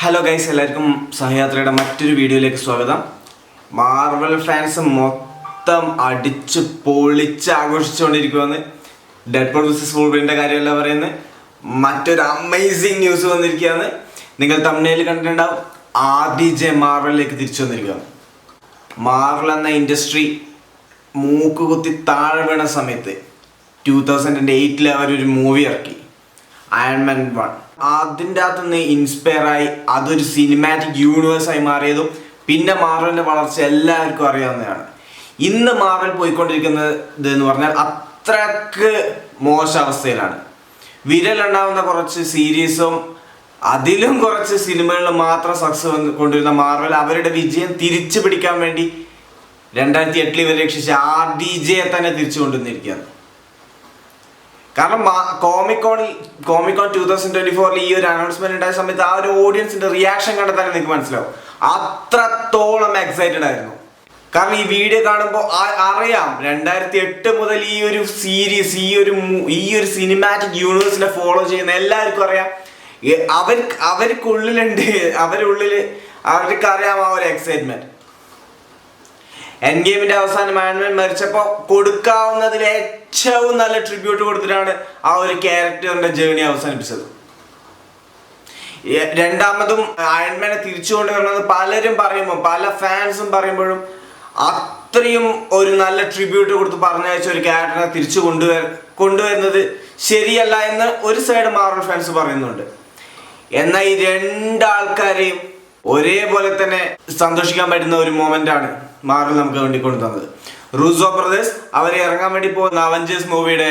Hello guys എല്ലാവർക്കും സഹയാത്രയുടെ മറ്റൊരു വീഡിയോയിലേക്ക് സ്വാഗതം. മാർവൽ ഫാൻസ് മൊത്തം അടിച്ച് പൊളിച്ച് ആഘോഷിച്ചുകൊണ്ടിരിക്കുമെന്ന് ഡെഡ് പോൾ വിസസ് വോൾവറിന്റെ കാര്യമല്ല പറയുന്നത്. മറ്റൊരു അമേസിങ് ന്യൂസ് വന്നിരിക്കുകയാണ്. നിങ്ങൾ തമിഴ്നയിൽ കണ്ടിട്ടുണ്ടാവും. ഡി ജെ മാർവലിലേക്ക് തിരിച്ചു വന്നിരിക്കുകയാണ്. മാർവൽ എന്ന ഇൻഡസ്ട്രി മൂക്ക് കുത്തി താഴെ വീണ സമയത്ത് ടൂ തൗസൻഡ് എയ്റ്റിൽ അവരൊരു മൂവി ഇറക്കി. അയൺമാൻ വൺ അതിന്റെ അകത്തുനിന്ന് ഇൻസ്പയർ ആയി അതൊരു സിനിമാറ്റിക് യൂണിവേഴ്സായി മാറിയതും പിന്നെ മാർവലിന്റെ വളർച്ച എല്ലാവർക്കും അറിയാവുന്നതാണ്. ഇന്ന് മാർവൽ പോയിക്കൊണ്ടിരിക്കുന്നത് എന്ന് പറഞ്ഞാൽ അത്രയ്ക്ക് മോശ അവസ്ഥയിലാണ്. വിരലുണ്ടാവുന്ന കുറച്ച് സീരീസും അതിലും കുറച്ച് സിനിമകളിൽ മാത്രം സക്സസ് കൊണ്ടുവരുന്ന മാർവൽ അവരുടെ വിജയം തിരിച്ചു പിടിക്കാൻ വേണ്ടി രണ്ടായിരത്തി എട്ടിൽ ഇവർ രക്ഷിച്ച ആർ ഡി ജെ തന്നെ തിരിച്ചു കൊണ്ടുവന്നിരിക്കുകയാണ് കാരണം കോമിക്കോണിൽ Comic Con two thousand twenty ഫോറിൽ ഈ ഒരു അനൗൺസ്മെന്റ് ഉണ്ടായ സമയത്ത് ആ ഒരു ഓഡിയൻസിന്റെ റിയാക്ഷൻ കണ്ടാൽ നിങ്ങൾക്ക് മനസ്സിലാവും. അത്രത്തോളം എക്സൈറ്റഡ് ആയിരുന്നു. കാരണം ഈ വീഡിയോ കാണുമ്പോൾ അറിയാം രണ്ടായിരത്തി എട്ട് മുതൽ ഈ ഒരു സീരീസ് ഈ ഒരു ഈ ഒരു സിനിമാറ്റിക് യൂണിവേഴ്സിനെ ഫോളോ ചെയ്യുന്ന എല്ലാവർക്കും അറിയാം. അവർ അവർക്കുള്ളിലുണ്ട് അവരുള്ളിൽ അവർക്ക് അറിയാം ആ ഒരു എക്സൈറ്റ്മെന്റ് എൻ ഗെയിമിന്റെ അവസാനം ആൻഡ്മാൻ മരിച്ചപ്പോൾ കൊടുക്കാവുന്നതിൽ ഏറ്റവും നല്ല ട്രിബ്യൂട്ട് കൊടുത്തിട്ടാണ് ആ ഒരു ക്യാരക്ടറിന്റെ ജേണി അവസാനിപ്പിച്ചത്. രണ്ടാമതും അയൺമാനെ തിരിച്ചു കൊണ്ടുവരണമെന്ന് പലരും പറയുമ്പോൾ പല ഫാൻസും പറയുമ്പോഴും അത്രയും ഒരു നല്ല ട്രിബ്യൂട്ട് കൊടുത്ത് പറഞ്ഞയച്ച ഒരു ക്യാരക്ടറിനെ തിരിച്ചു കൊണ്ടുവര കൊണ്ടുവരുന്നത് ശരിയല്ല എന്ന് ഒരു സൈഡ് മാർവൽ ഫാൻസ് പറയുന്നുണ്ട്. എന്നാൽ ഈ രണ്ടാൾക്കാരെയും ഒരേപോലെ തന്നെ സന്തോഷിക്കാൻ പറ്റുന്ന ഒരു മൊമെന്റ് ആണ് മാർവൽ നമുക്ക് വേണ്ടി കൊണ്ടുതന്നത്. റൂസോ ബ്രദേഴ്സ് അവരെ ഇറങ്ങാൻ വേണ്ടി പോകുന്ന അവഞ്ചേഴ്സ് മൂവിയുടെ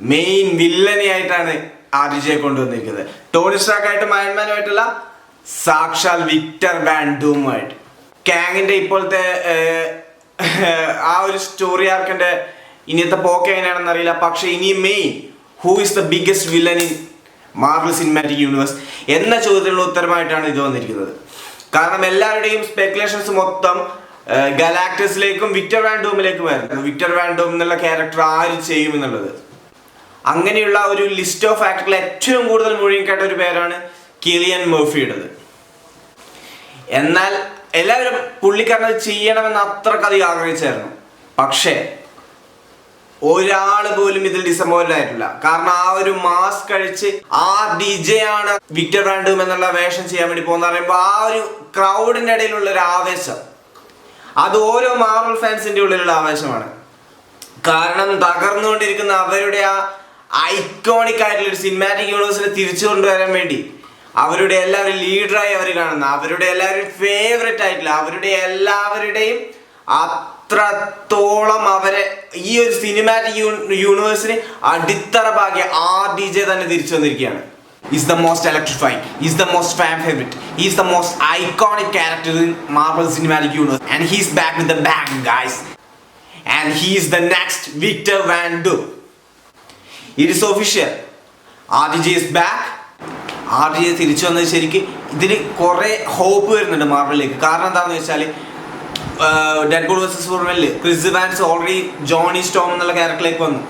മെയിൻ വില്ലനെ ആയിട്ടാണ് ആർ ജെ കൊണ്ടുവന്നിരിക്കുന്നത്. ടോണി സ്റ്റാക്ക് ആയിട്ടും അയൺമാനുമായിട്ടുള്ള സാക്ഷാൽ വിക്ടർ വാൻഡൂമായിട്ട് കാങ്ങിന്റെ ഇപ്പോഴത്തെ ആ ഒരു സ്റ്റോറി ആർക്കിന്റെ ഇനിയത്തെ പോക്ക് എങ്ങനെയാണെന്ന് അറിയില്ല. പക്ഷെ ഇനി main who is the biggest villain in Marvel cinematic universe എന്ന ചോദ്യത്തിനുള്ള ഉത്തരമായിട്ടാണ് ഇത് വന്നിരിക്കുന്നത്. കാരണം എല്ലാവരുടെയും സ്പെക്കുലേഷൻസ് മൊത്തം ഗലാക്ടസിലേക്കും വിക്ടർ വാൻഡോമിലേക്കും ആയിരുന്നു വിക്ടർ വാൻഡോം എന്നുള്ള ക്യാരക്ടർ ആര് ചെയ്യും എന്നുള്ളത്. അങ്ങനെയുള്ള ഒരു ലിസ്റ്റ് ഓഫ് ആക്ടറിൽ ഏറ്റവും കൂടുതൽ മുഴുകിക്കേട്ട ഒരു പേരാണ് കിലിയൻ മേർഫിയുടേത്. എന്നാൽ എല്ലാവരും പുള്ളിക്കാരനത് ചെയ്യണമെന്ന് അത്രക്കധികം ആഗ്രഹിച്ചായിരുന്നു. പക്ഷേ ഒരാൾ പോലും ഇതിൽ ഡിസപ്പോയിന്റ് ആയിട്ടില്ല. കാരണം ആ ഒരു മാസ്ക് കഴിച്ച് ആ ഡി ജെ ആണ് വിക്ടർ ബ്രാൻഡും എന്നുള്ള വേഷം ചെയ്യാൻ വേണ്ടി പോകുന്ന പറയുമ്പോൾ ആ ഒരു ക്രൗഡിന്റെ ഇടയിലുള്ള ഒരു ആവേശം. അത് ഓരോ മാർവൽ ഫാൻസിന്റെ ഉള്ളിലുള്ള ആവേശമാണ്. കാരണം തകർന്നുകൊണ്ടിരിക്കുന്ന അവരുടെ ആ ഐക്കോണിക് ആയിട്ടുള്ള ഒരു സിനിമാറ്റിക് യൂണിവേഴ്സിനെ തിരിച്ചു കൊണ്ടുവരാൻ വേണ്ടി അവരുടെ എല്ലാവരും ലീഡറായി അവർ കാണുന്ന അവരുടെ എല്ലാവരും ഫേവറേറ്റ് ആയിട്ടുള്ള അവരുടെ എല്ലാവരുടെയും അത്രത്തോളം അവരെ ഈ ഒരു സിനിമാറ്റിക് യൂണിവേഴ്സിന് അടിത്തറ ഭാഗ്യ ആർ ഡി ജെ തന്നെ തിരിച്ചു വന്നിരിക്കുകയാണ്. Is the most electrifying is the most fan favourite is the most iconic character in Marvel cinematic universe and he's back with the bang guys and he's the next Victor Von Doom it is official R D J is back R D J തിരിച്ചു വന്നത് ശരിക്ക് ഇതിന് കുറേ hope വരുന്നുണ്ട് മാർബിളിലേക്ക് കാരണം എന്താണെന്ന് വെച്ചാൽ Deadpool versus ഫോർവെല്ല് Chris Evans already Johnny Storm എന്നുള്ള ക്യാരക്ടറിലേക്ക് വന്നു.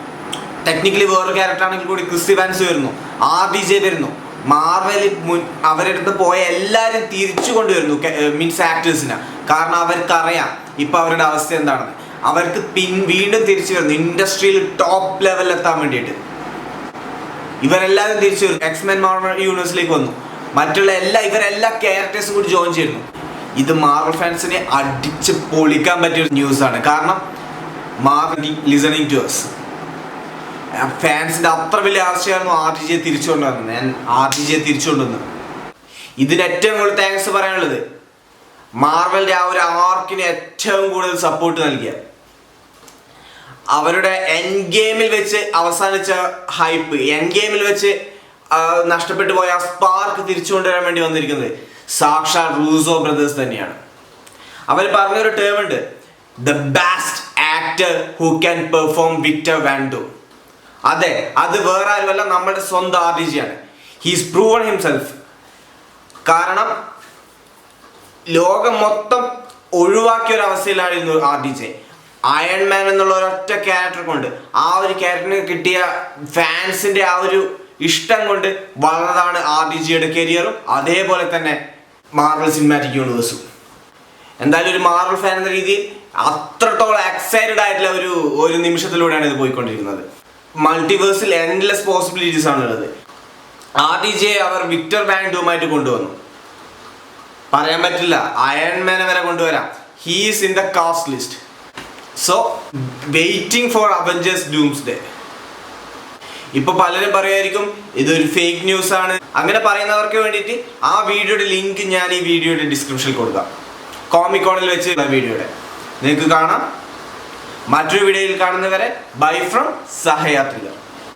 ടെക്നിക്കലി വേറൊരു ക്യാരക്ടർ ആണെങ്കിൽ കൂടി ക്രിസ്തി വാൻസ് വരുന്നു. ആർ ഡി ജെ വരുന്നു. മാർവലിൽ മുൻ അവരടുത്ത് പോയ എല്ലാവരും തിരിച്ചു കൊണ്ടുവരുന്നു മീൻസ് ആക്ടേഴ്സിനെ കാരണം അവർക്കറിയാം ഇപ്പം അവരുടെ അവസ്ഥ എന്താണെന്ന്. അവർക്ക് പിൻ വീണ്ടും തിരിച്ചു വരുന്നു. ഇൻഡസ്ട്രിയിൽ ടോപ്പ് ലെവലിൽ എത്താൻ വേണ്ടിയിട്ട്. ഇവരെല്ലാവരും തിരിച്ചു വരുന്നു. എക്സ്മെൻ മാർവൽ യൂണിവേഴ്സിലേക്ക് വന്നു. മറ്റുള്ള എല്ലാ ഇവരെല്ലാ ക്യാരക്ടേഴ്സും കൂടി ജോയിൻ ചെയ്യുന്നു. ഇത് മാർവൽ ഫാൻസിനെ അടിച്ച് പൊളിക്കാൻ പറ്റിയ ഒരു ന്യൂസാണ് കാരണം മാർവൽ ലിസണിങ് ടു അസ് ഫാൻസിന്റെ അത്ര വലിയ ആവശ്യമായിരുന്നു ആർ ടി ജെ തിരിച്ചുകൊണ്ടുവന്നത്. ഞാൻ ആർ ടി ജെ തിരിച്ചു കൊണ്ടുവന്നത് ഇതിന് ഏറ്റവും കൂടുതൽ താങ്ക്സ് പറയാനുള്ളത് മാർവലിന്റെ ആ ഒരു ആർക്കിന് ഏറ്റവും കൂടുതൽ സപ്പോർട്ട് നൽകിയ അവരുടെ എൻ ഗെയിമിൽ വെച്ച് അവസാനിച്ച ഹൈപ്പ് എൻ ഗെയിമിൽ വെച്ച് നഷ്ടപ്പെട്ടു പോയ ആ സ്പാർക്ക് തിരിച്ചു കൊണ്ടുവരാൻ വേണ്ടി വന്നിരിക്കുന്നത്. സാക്ഷാൽ റൂസോ ബ്രദേഴ്സ് തന്നെയാണ്. അവർ പറഞ്ഞൊരു ടേം ഉണ്ട്. The best actor who can perform Victor Von Doom അതെ അത് വേറെ ആരുമല്ല നമ്മുടെ സ്വന്തം R D he's proven himself കാരണം ലോകം മൊത്തം ഒഴിവാക്കിയ ഒരു അവസ്ഥയിലായിരുന്നു ആർ ഡി ജെ അയൺമാൻ എന്നുള്ള ഒരൊറ്റ ക്യാരക്ടർ കൊണ്ട് ആ ഒരു ക്യാരക്ടറിന് കിട്ടിയ ഫാൻസിന്റെ ആ ഒരു ഇഷ്ടം കൊണ്ട് വളർന്നതാണ് ആർ ഡി ജിയുടെ കരിയറും അതേപോലെ തന്നെ മാർവൽ സിനിമാറ്റിക് യൂണിവേഴ്സും എന്തായാലും ഒരു മാർവൽ ഫാൻ എന്ന രീതിയിൽ അത്രത്തോളം എക്സൈറ്റഡ് ആയിട്ടുള്ള ഒരു ഒരു നിമിഷത്തിലൂടെയാണ് ഇത് പോയിക്കൊണ്ടിരിക്കുന്നത്. മൾട്ടിവേഴ്സിൽ എൻഡ്ലെസ് പോസിബിലിറ്റീസ് ആണ് ഉള്ളത് ആർ ഡി ജെ അവർ വിക്ടർ ബാൻഡുമായിട്ട് കൊണ്ടുവന്നു. പറയാൻ പറ്റില്ല അയൺമാനെ വരെ കൊണ്ടുവരാം. He's in the cast list so waiting for Avengers Doomsday ഇപ്പൊ പലരും പറയുമായിരിക്കും ഇതൊരു ഫേക്ക് ന്യൂസ് ആണ്. അങ്ങനെ പറയുന്നവർക്ക് വേണ്ടിയിട്ട് ആ വീഡിയോയുടെ ലിങ്ക് ഞാൻ ഈ വീഡിയോയുടെ ഡിസ്ക്രിപ്ഷനിൽ കൊടുക്കാം. കോമിക്കോണിൽ വെച്ച് വീഡിയോയുടെ. നിങ്ങൾക്ക് കാണാം. മറ്റൊരു വീഡിയോയിൽ കാണുന്നവരെ ബൈ ഫ്രം സഹയാത്രികർ